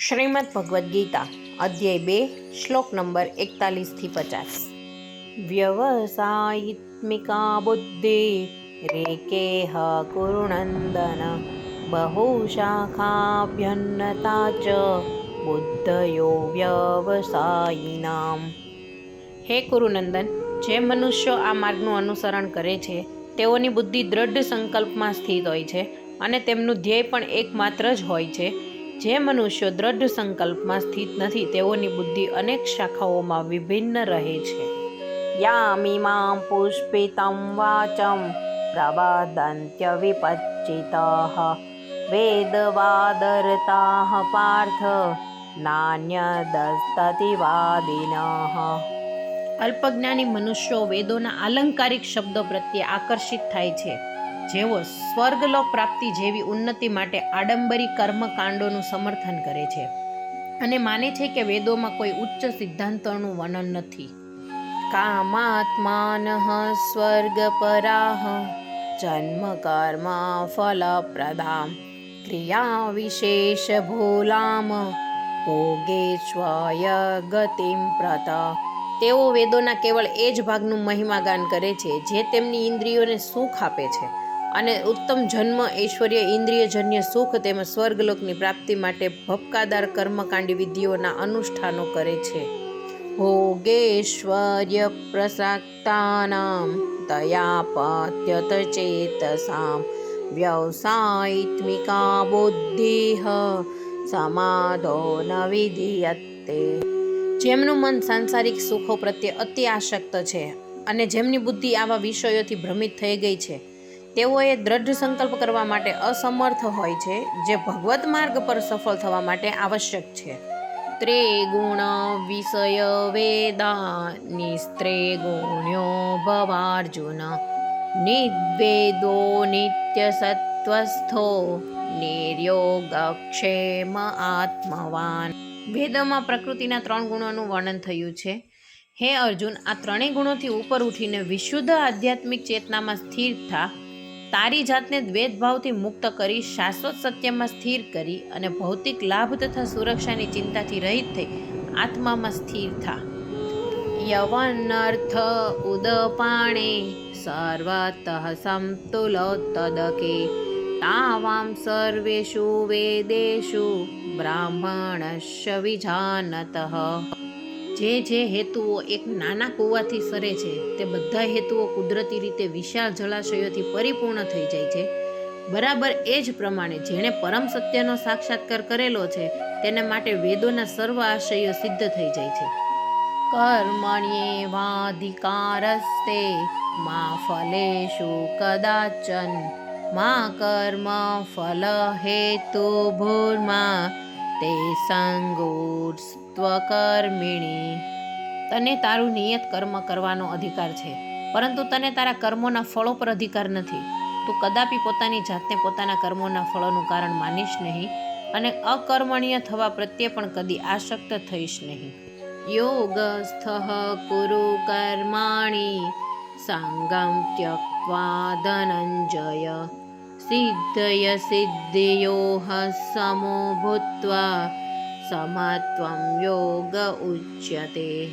શ્રીમદ ભગવદ્ ગીતા, અધ્યાય બે, શ્લોક નંબર એકતાલીસથી પચાસ. વ્યવસાયિત્મિકા બુદ્ધિ, રેકેહ કુરુનંદન, બહુશાખાભ્યન્નતા ચ, બુદ્ધયો વ્યવસાયિનામ. હે કુરુનંદન, જે મનુષ્યો આ માર્ગનું અનુસરણ કરે છે, તેઓની બુદ્ધિ દ્રઢ સંકલ્પમાં સ્થિત હોય છે અને તેમનું ધ્યેય પણ એકમાત્ર જ હોય છે. જે મનુષ્યો દ્રઢ સંકલ્પમાં સ્થિત નથી, તેઓની બુદ્ધિ અનેક શાખાઓમાં વિભિન્ન રહે છે. યામિમાં પુષ્પિતમ વાચમ પ્રવાદંત્ય વિપચ્ચિત વેદવાદરતા પાર્થ નાન્યદસ્તતિવાદિનઃ. અલ્પજ્ઞાની મનુષ્યો વેદોના આલંકારિક શબ્દો પ્રત્યે આકર્ષિત થાય છે. જેઓ સ્વર્ગલોક પ્રાપ્તિ જેવી ઉન્નતિ માટે આડંબરી કર્મકાંડોનું સમર્થન કરે છે અને માને છે કે વેદોમાં કોઈ ઉચ્ચ સિદ્ધાંતોનું વર્ણન નથી. કામાત્માન સ્વર્ગપરાહ જન્મ કર્મ ફલપ્રદામ ક્રિયા વિશેષ ભૂલામ ભોગેશ્વય ગતિમ પ્રત. તેઓ વેદોના કેવળ એ જ ભાગનું મહિમાગાન કરે છે જે તેમની ઇન્દ્રિયોને સુખ આપે છે. અને ઉત્તમ જન્મ, ઐશ્વર્ય ઇન્દ્રિયજન્ય સુખ તેમજ સ્વર્ગલોકની પ્રાપ્તિ માટે ભપકાદાર કર્મકાંડી વિધિઓના અનુષ્ઠાનો કરે છે. ભોગેશ્વર્ય પ્રસક્તાનામ તયાપત્યત ચેતસામ વ્યવસાયિત્મિકા બુદ્ધિ સમાધો ન વિધિયતે જેમનું મન સાંસારિક સુખો પ્રત્યે અતિ આસક્ત છે અને જેમની બુદ્ધિ આવા વિષયોથી ભ્રમિત થઈ ગઈ છે તેઓએ દ્રઢ સંકલ્પ કરવા માટે અસમર્થ હોય છે, જે ભગવત માર્ગ પર સફળ થવા માટે આવશ્યક છે. ત્રેગુણ વિષય વેદા નિસ્ત્રે ગુણ્યો ભવાર્જુન નિદ્વેદો નિત્ય સત્વસ્થો નિર્યોગક્ષેમ આત્મવાન. વેદોમાં પ્રકૃતિના ત્રણ ગુણોનું વર્ણન થયું છે. હે અર્જુન, આ ત્રણેય ગુણોથી ઉપર ઉઠીને વિશુદ્ધ આધ્યાત્મિક ચેતનામાં સ્થિર થા. તારી જાતને દ્વેદભાવથી મુક્ત કરી, શાશ્વત સત્યમાં સ્થિર કરી અને ભૌતિક લાભ તથા સુરક્ષાની ચિંતાથી રહિત થઈ, આત્મામાં સ્થિર થા. યવનર્થ ઉદપાણે સર્વતઃ સમતુલોત્તદકે તાવામ સર્વેષુ વેદેશુ બ્રાહ્મણશ વિજાનતઃ. જે જે હેતુઓ એક નાના કૂવાથી સરે છે, તે બધા હેતુઓ કુદરતી રીતે વિશાળ જળાશયોથી પરિપૂર્ણ થઈ જાય છે. બરાબર એ જ પ્રમાણે જેણે પરમ સત્યનો સાક્ષાત્કાર કરેલો છે, તેને માટે વેદોના સર્વ આશયો સિદ્ધ થઈ જાય છે. કર્મણ્યેવાધિકારસ્તે મા ફલેશુ કદાચન, મા કર્મ ફલ હેતુ ભૂર્મા તે સંગોસ્ત્વકર્મિણી તને તારું નિયત કર્મ કરવાનો અધિકાર છે, પરંતુ તને તારા કર્મોના ફળો પર અધિકાર નથી. તું કદાપી પોતાની જાતને પોતાના કર્મોના ફળોનું કારણ માનીશ નહીં અને અકર્મણીય થવા પ્રત્યે પણ કદી આસક્ત થઈશ નહીં. યોગસ્થ કુરુ કર્માણી સાંગમ ત્યક્વા ધનંજય. સિદ્ધય સિદ્ધિયો સમો ભૂત્વા સમત્વમ યોગ ઉચ્યતે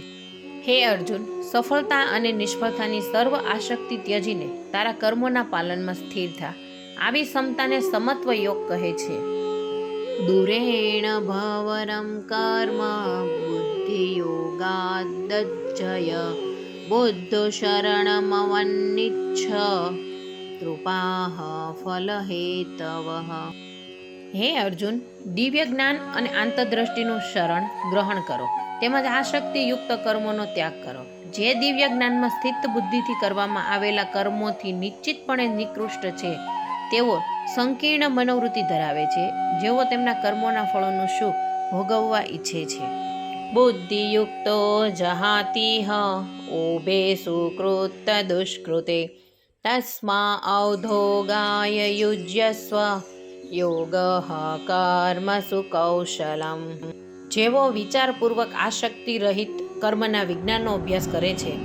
હે અર્જુન સફળતા અને નિષ્ફળતાની સર્વ આસક્તિ ત્યજીને તારા કર્મોના પાલનમાં સ્થિર થા. આવી સમતાને સમત્વ યોગ કહે છે. દુરેણ ભવરમ કર્મ બુદ્ધિયોગાદજય બુદ્ધો શરણમવન્નિચ્છ. ફલ ફલહેતવ. હે અર્જુન, દિવ્ય જ્ઞાન અને આંતરદ્રષ્ટિનું શરણ ગ્રહણ કરો. તેમજ આશક્તિયુક્ત કર્મોનો ત્યાગ કરો. જે દિવ્ય જ્ઞાનમાં સ્થિત બુદ્ધિથી કરવામાં આવેલા કર્મોથી નિશ્ચિતપણે નિકૃષ્ટ છે, તેઓ સંકીર્ણ મનોવૃત્તિ ધરાવે છે, જેઓ તેમના કર્મોના ફળોનું સુખ ભોગવવા ઈચ્છે છે. બુદ્ધિયુક્તો જહાતિહ ઓબે સુકૃત દુષ્કૃતે. તસ્મા અવધોગાય યુજ્યસ્વ યોગ કર્મસુ કૌશલમ જેવો વિચારપૂર્વક આશક્તિ રહિત કર્મના વિજ્ઞાનનો અભ્યાસ કરે છે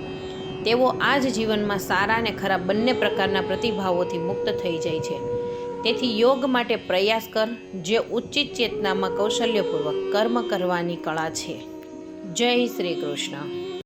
તેઓ આ જ જીવનમાં સારા અને ખરાબ બંને પ્રકારના પ્રતિભાવોથી મુક્ત થઈ જાય છે. તેથી યોગ માટે પ્રયાસ કર, જે ઉચિત ચેતનામાં કૌશલ્યપૂર્વક કર્મ કરવાની કળા છે. જય શ્રી કૃષ્ણ.